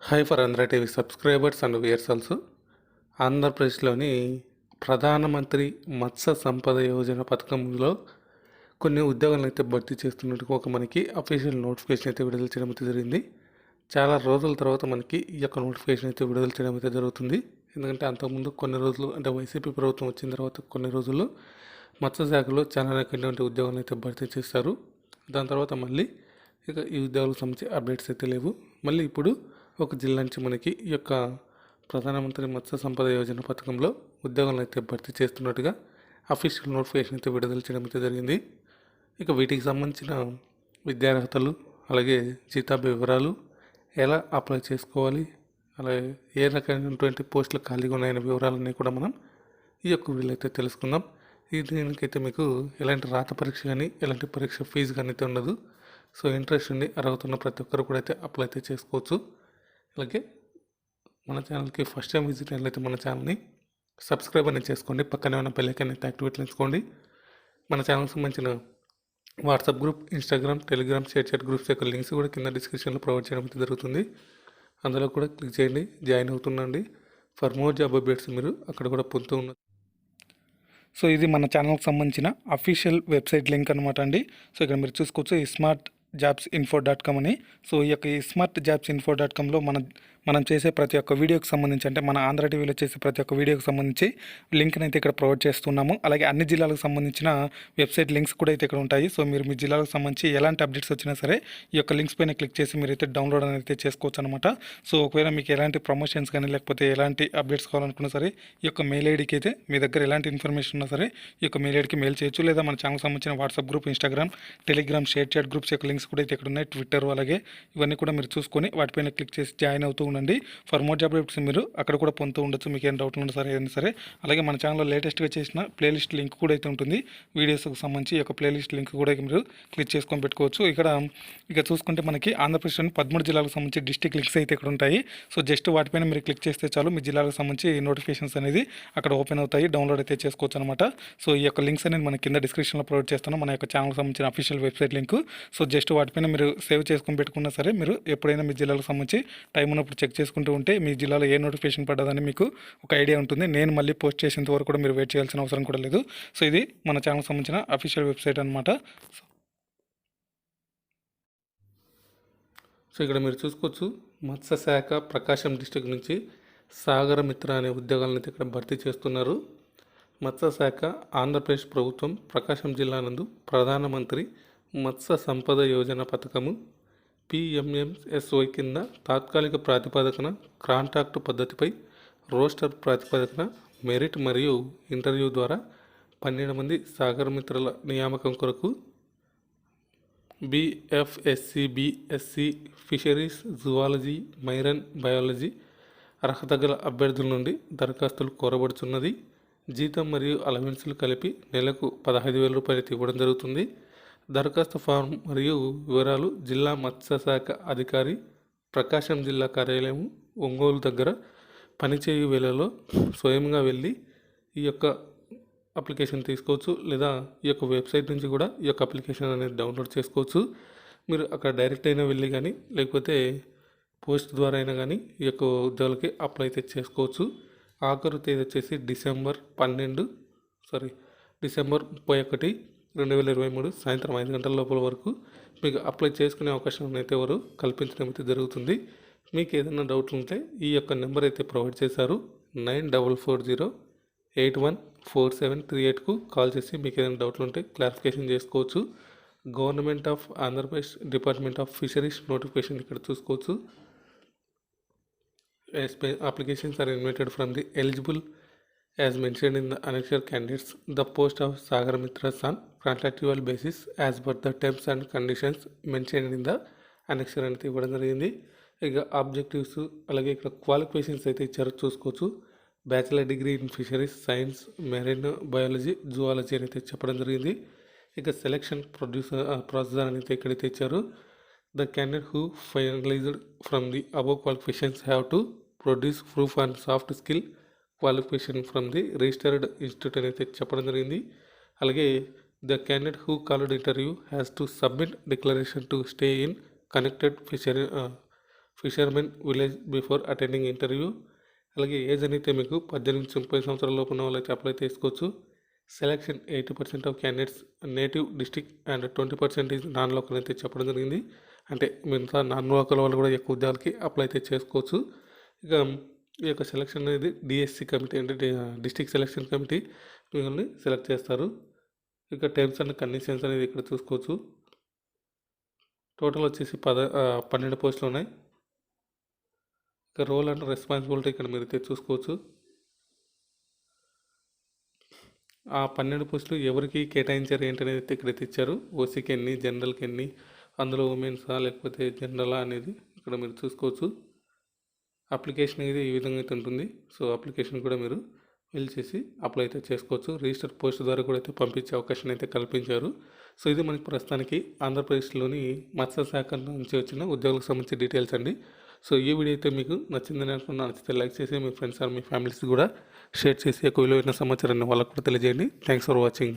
Hi for Andhra TV subscribers and viewers also ఆంధ్రప్రదేశ్లోని ప్రధానమంత్రి మత్స్య సంపద యోజన పథకంలో కొన్ని ఉద్యోగాలను అయితే భర్తీ చేస్తున్నట్టుగా ఒక మనకి అఫీషియల్ నోటిఫికేషన్ అయితే విడుదల చేయడం అయితే జరిగింది. చాలా రోజుల తర్వాత మనకి ఈ యొక్క నోటిఫికేషన్ అయితే విడుదల చేయడం అయితే జరుగుతుంది. ఎందుకంటే అంతకుముందు కొన్ని రోజులు అంటే వైసీపీ ప్రభుత్వం వచ్చిన తర్వాత కొన్ని రోజుల్లో మత్స్యశాఖలో చాలా రకమైనటువంటి ఉద్యోగాలు అయితే భర్తీ చేస్తారు. దాని తర్వాత మళ్ళీ ఇక ఈ ఉద్యోగాలకు సంబంధించి అప్డేట్స్ అయితే లేవు. మళ్ళీ ఇప్పుడు ఒక జిల్లా నుంచి మనకి ఈ యొక్క ప్రధానమంత్రి మత్స్య సంపద యోజన పథకంలో ఉద్యోగాలను అయితే భర్తీ చేస్తున్నట్టుగా అఫీషియల్ నోటిఫికేషన్ అయితే విడుదల చేయడం అయితే జరిగింది. ఇక వీటికి సంబంధించిన విద్యార్హతలు అలాగే జీతాభ్య వివరాలు ఎలా అప్లై చేసుకోవాలి అలాగే ఏ రకమైనటువంటి పోస్టులు ఖాళీగా ఉన్నాయనే వివరాలన్నీ కూడా మనం ఈ యొక్క వీడియోలో అయితే తెలుసుకుందాం. ఈ దీనికైతే మీకు ఎలాంటి రాత పరీక్ష కానీ ఎలాంటి పరీక్ష ఫీజు కానీ అయితే ఉండదు. సో ఇంట్రెస్ట్ ఉండి అర్హత ప్రతి ఒక్కరు కూడా అయితే అప్లై అయితే చేసుకోవచ్చు. అలాగే మన ఛానల్కి ఫస్ట్ టైం విజిట్ అయినట్లయితే మన ఛానల్ని సబ్స్క్రైబ్ అనేది చేసుకోండి. పక్కనే ఉన్న బెల్లైకన్ అయితే యాక్టివేట్ చేసుకోండి. మన ఛానల్కి సంబంధించిన WhatsApp group Instagram Telegram ShareChat groups యొక్క లింక్స్ కూడా కింద డిస్క్రిప్షన్లో ప్రొవైడ్ చేయడం అయితే జరుగుతుంది. అందులో కూడా క్లిక్ చేయండి జాయిన్ అవుతుండండి. ఫర్ మోర్ జాబ్ అప్డేట్స్ మీరు అక్కడ కూడా పొందుతూ ఉన్నారు సో ఇది మన ఛానల్కి సంబంధించిన అఫీషియల్ వెబ్సైట్ లింక్ అనమాట అండి. సో ఇక్కడ మీరు చూసుకోవచ్చు ఈ smart jobs info dot com అని. సో ఈ యొక్క ఈ స్మార్ట్ జాబ్స్ ఇన్ఫో డాట్ కామ్లో మన మనం చేసే ప్రతి ఒక్క వీడియోకి సంబంధించి అంటే మన ఆంధ్ర టీవీలో చేసే ప్రతి ఒక్క వీడియోకి సంబంధించి లింక్ని అయితే ఇక్కడ ప్రొవైడ్ చేస్తున్నాము. అలాగే అన్ని జిల్లాలకు సంబంధించిన వెబ్సైట్ లింక్స్ కూడా అయితే ఇక్కడ ఉంటాయి. సో మీరు మీ జిల్లాలకు సంబంధించి ఎలాంటి అప్డేట్స్ వచ్చినా సరే ఈ యొక్క లింక్స్ పైన క్లిక్ చేసి మీరు అయితే డౌన్లోడ్ అనేది చేసుకోవచ్చు అనమాట సో ఒకవేళ మీకు ఎలాంటి ప్రమోషన్స్ కానీ లేకపోతే ఎలాంటి అప్డేట్స్ కావాలనుకున్నా సరే ఈ యొక్క మెయిల్ ఐడికి అయితే మీ దగ్గర ఎలాంటి ఇన్ఫర్మేషన్ ఉన్నా సరే ఈ యొక్క మెయిల్ ఐడికి మెయిల్ చేయొచ్చు. లేదా మన ఛానల్ సంబంధించిన WhatsApp group Instagram Telegram ShareChat groups యొక్క లింక్స్ కూడా అయితే ఇక్కడ ఉన్నాయి. ట్విట్టర్ అలాగే ఇవన్నీ కూడా మీరు చూసుకొని వాటిపైన క్లిక్ చేసి జాయిన్ అవుతూ ఉండండి ఫర్ మోర్ జాబ్ అప్డేట్స్ మీరు అక్కడ కూడా పొందుతూ ఉండొచ్చు. మీకు ఏం డౌట్లు ఉన్నా సరే ఏదైనా సరే. అలాగే మన ఛానల్లో లేటెస్ట్గా చేసిన ప్లేలిస్ట్ లింక్ కూడా అయితే ఉంటుంది. వీడియోస్కి సంబంధించి ఈ యొక్క ప్లేలిస్ట్ లింక్ కూడా మీరు క్లిక్ చేసుకొని పెట్టుకోవచ్చు. ఇక్కడ ఇక చూసుకుంటే మనకి ఆంధ్రప్రదేశ్లోని పదమూడు జిల్లాలకు సంబంధించి డిస్టిక్ లింక్స్ అయితే ఇక్కడ ఉంటాయి. సో జస్ట్ వాటిపైన మీరు క్లిక్ చేస్తే చాలు మీ జిల్లాలకు సంబంధించి నోటిఫికేషన్స్ అనేది అక్కడ ఓపెన్ అవుతాయి. డౌన్లోడ్ అయితే చేసుకోవచ్చు అనమాట సో ఈ యొక్క లింక్స్ అనేది మన కింద డిస్క్రిప్షన్లో ప్రొవైడ్ చేస్తాను. మన యొక్క ఛానల్కి సంబంధించిన official website link so just వాటిపైన మీరు సేవ్ చేసుకొని పెట్టుకున్నా సరే మీరు ఎప్పుడైనా మీ జిల్లాలకు సంబంధించి టైం ఉన్నప్పుడు చెక్ చేసుకుంటూ ఉంటే మీ జిల్లాలో ఏ నోటిఫికేషన్ పడ్డదని మీకు ఒక ఐడియా ఉంటుంది. నేను మళ్ళీ పోస్ట్ చేసేంత వరకు కూడా మీరు వెయిట్ చేయాల్సిన అవసరం కూడా లేదు. సో ఇది మన ఛానల్ సంబంధించిన అఫీషియల్ వెబ్సైట్ అనమాట సో ఇక్కడ మీరు చూసుకోవచ్చు. మత్స్యశాఖ ప్రకాశం డిస్టిక్ నుంచి సాగర మిత్ర అనే ఉద్యోగాలను ఇక్కడ భర్తీ చేస్తున్నారు. మత్స్యశాఖ ఆంధ్రప్రదేశ్ ప్రభుత్వం ప్రకాశం జిల్లా నందు ప్రధానమంత్రి మత్స్య సంపద యోజన పథకము పిఎంఎంఎస్వై కింద తాత్కాలిక ప్రాతిపదికన కాంట్రాక్టు పద్ధతిపై రోస్టర్ ప్రాతిపదికన మెరిట్ మరియు ఇంటర్వ్యూ ద్వారా పన్నెండు మంది సాగర్ మిత్రుల నియామకం కొరకు BFSc BSc fisheries zoology marine biology అర్హత గల అభ్యర్థుల నుండి దరఖాస్తులు కోరబడుతున్నది జీతం మరియు అలవెన్సులు కలిపి నెలకు పదహైదు వేల రూపాయలు ఇవ్వడం జరుగుతుంది. దరఖాస్తు ఫారం మరియు వివరాలు జిల్లా మత్స్యశాఖ అధికారి ప్రకాశం జిల్లా కార్యాలయం ఒంగోలు దగ్గర పనిచేయు వేళలో స్వయంగా వెళ్ళి ఈ యొక్క అప్లికేషన్ తీసుకోవచ్చు లేదా ఈ యొక్క వెబ్సైట్ నుంచి కూడా ఈ యొక్క అప్లికేషన్ అనేది డౌన్లోడ్ చేసుకోవచ్చు. మీరు అక్కడ డైరెక్ట్ అయినా వెళ్ళి కానీ లేకపోతే పోస్ట్ ద్వారా అయినా కానీ ఈ యొక్క ఉద్యోగాలకి అప్లై అయితే చేసుకోవచ్చు. ఆఖరు తేదీ వచ్చేసి డిసెంబర్ పన్నెండు సారీ డిసెంబర్ ముప్పై ఒకటి. రెండు వేల ఇరవై మూడు సాయంత్రం ఐదు గంటల లోపల వరకు మీకు అప్లై చేసుకునే అవకాశం అయితే వారు కల్పించడం అయితే జరుగుతుంది. మీకు ఏదైనా డౌట్లు ఉంటే ఈ యొక్క నెంబర్ అయితే ప్రొవైడ్ చేశారు. Nine double four zero eight one four seven three ఎయిట్కు call చేసి మీకు ఏదైనా డౌట్లు ఉంటే క్లారిఫికేషన్ చేసుకోవచ్చు. Government of Andhra Pradesh department of fisheries notification ఇక్కడ చూసుకోవచ్చు. As pa- applications are invited from the eligible As mentioned in the candidates the post of of Sagarmitra San translatable basis as per the terms and conditions mentioned in the annexure అనేది ఇవ్వడం జరిగింది ఇక objectives అలాగే ఇక్కడ qualifications అయితే ఇచ్చారో చూసుకోవచ్చు bachelor degree in fisheries science marine biology zoology అనేది చెప్పడం జరిగింది ఇక సెలెక్షన్ ప్రొడ్యూసర్ ప్రొసెసర్ అని అయితే ఇక్కడైతే ఇచ్చారు the candidate who finalized from the above qualifications have to produce proof and soft skill qualification from the registered institute అని అయితే చెప్పడం జరిగింది. అలాగే the candidate who called interview has to submit declaration to stay in connected fisher fishermen village before attending interview అలాగే age అయితే మీకు పద్దెనిమిది నుంచి ముప్పై సంవత్సరాల లోపు ఉన్న వాళ్ళైతే అప్లై చేసుకోవచ్చు selection eighty percent of candidates native district and twenty percent is non local అయితే చెప్పడం జరిగింది. అంటే మిగతా నాన్ లోకల్ వాళ్ళు కూడా ఎక్కువ ఉద్యోగాలకి అప్లై అయితే చేసుకోవచ్చు. ఇక ఈ యొక్క సెలక్షన్ అనేది డిఎస్సి కమిటీ అంటే డిస్టిక్ సెలక్షన్ కమిటీ మిమ్మల్ని సెలెక్ట్ చేస్తారు. ఇక టర్మ్స్ అండ్ కండిషన్స్ అనేది ఇక్కడ చూసుకోవచ్చు. టోటల్ వచ్చేసి పద పన్నెండు పోస్టులు ఉన్నాయి. ఇక రోల్ అండ్ రెస్పాన్సిబిలిటీ ఇక్కడ మీరు చూసుకోవచ్చు. ఆ పన్నెండు పోస్టులు ఎవరికి కేటాయించారు ఏంటనేది ఇక్కడ ఇక్కడైతే ఇచ్చారు. ఓసీకి ఎన్ని జనరల్కి ఎన్ని అందులో ఉమెన్సా లేకపోతే జనరలా అనేది ఇక్కడ మీరు చూసుకోవచ్చు. అప్లికేషన్ ఇది ఈ విధంగా అయితే ఉంటుంది. సో అప్లికేషన్ కూడా మీరు ఫిల్ చేసి అప్లై అయితే చేసుకోవచ్చు. రిజిస్టర్ పోస్ట్ ద్వారా కూడా అయితే పంపించే అవకాశం అయితే కల్పించారు. సో ఇది మనకి ప్రస్తుతానికి ఆంధ్రప్రదేశ్లోని మత్స్య శాఖ నుంచి వచ్చిన ఉద్యోగులకు సంబంధించిన డీటెయిల్స్ అండి. సో ఈ వీడియో అయితే మీకు నచ్చిందని అనుకున్నాను నచ్చితే లైక్ చేసి మీ ఫ్రెండ్స్ ఆర్ మీ ఫ్యామిలీస్ కూడా షేర్ చేసి ఎక్కువ విలువైన సమాచారాన్ని వాళ్ళకు కూడా తెలియజేయండి. Thanks for watching.